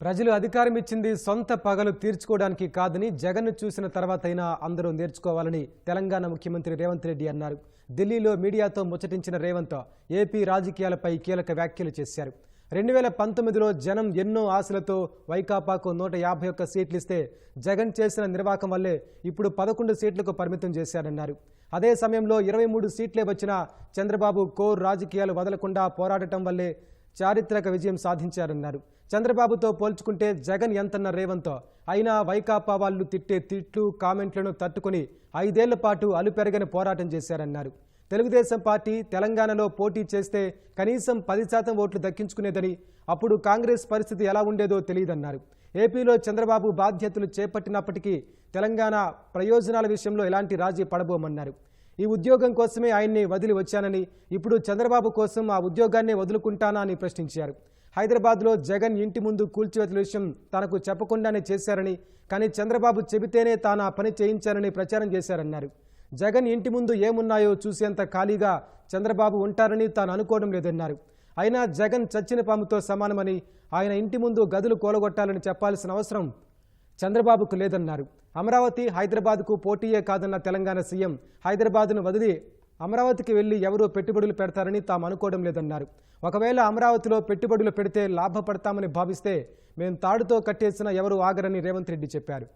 ప్రజలు అధికారం ఇచ్చింది సొంత పగలు తీర్చుకోవడానికి కాదని జగన్ను చూసిన తర్వాతైనా అందరూ నేర్చుకోవాలని తెలంగాణ ముఖ్యమంత్రి రేవంత్ రెడ్డి అన్నారు. ఢిల్లీలో మీడియాతో ముచ్చటించిన రేవంత్ ఏపీ రాజకీయాలపై కీలక వ్యాఖ్యలు చేశారు. రెండు వేల పంతొమ్మిదిలో జనం ఎన్నో ఆశలతో వైకాపాకు నూట యాభై ఒక్క సీట్లు ఇస్తే జగన్ చేసిన నిర్వాకం వల్లే ఇప్పుడు పదకొండు సీట్లకు పరిమితం చేశారన్నారు. అదే సమయంలో ఇరవై మూడు సీట్లే వచ్చిన చంద్రబాబు కోర్ రాజకీయాలు వదలకుండా పోరాడటం వల్లే చారిత్రక విజయం సాధించారన్నారు. చంద్రబాబుతో పోల్చుకుంటే జగన్ ఎంతన్న రేవంతో అయినా వైకాపా వాళ్ళు తిట్టే తిట్లు కామెంట్లను తట్టుకుని ఐదేళ్ళ పాటు అలుపెరగని పోరాటం చేశారన్నారు. తెలుగుదేశం పార్టీ తెలంగాణలో పోటీ చేస్తే కనీసం పది శాతం ఓట్లు దక్కించుకునేదని అప్పుడు కాంగ్రెస్ పరిస్థితి ఎలా ఉండేదో తెలియదన్నారు. ఏపీలో చంద్రబాబు బాధ్యతలు చేపట్టినప్పటికీ తెలంగాణ ప్రయోజనాల విషయంలో ఎలాంటి రాజీ పడబోమన్నారు. ఈ ఉద్యోగం కోసమే ఆయన్ని వదిలి వచ్చానని ఇప్పుడు చంద్రబాబు కోసం ఆ ఉద్యోగాన్నే వదులుకుంటానా అని ప్రశ్నించారు. హైదరాబాద్లో జగన్ ఇంటి ముందు కూల్చివేతల విషయం తనకు చెప్పకుండానే చేశారని కానీ చంద్రబాబు చెబితేనే తాను ఆ పని చేయించారని ప్రచారం చేశారన్నారు. జగన్ ఇంటి ముందు ఏమున్నాయో చూసేంత ఖాళీగా చంద్రబాబు ఉంటారని తాను అనుకోవడం లేదన్నారు. అయినా జగన్ చచ్చిన పాముతో సమానమని ఆయన ఇంటి ముందు గదులు కూలగొట్టాలని చెప్పాల్సిన అవసరం చంద్రబాబుకు లేదన్నారు. అమరావతి హైదరాబాద్కు పోటీయే కాదన్న తెలంగాణ సీఎం హైదరాబాద్ను వదిలి అమరావతికి వెళ్ళి ఎవరూ పెట్టుబడులు పెడతారని తాము అనుకోవడం లేదన్నారు. ఒకవేళ అమరావతిలో పెట్టుబడులు పెడితే లాభపడతామని భావిస్తే మేము తాడుతో కట్టేసిన ఎవరు ఆగరని రేవంత్ రెడ్డి చెప్పారు.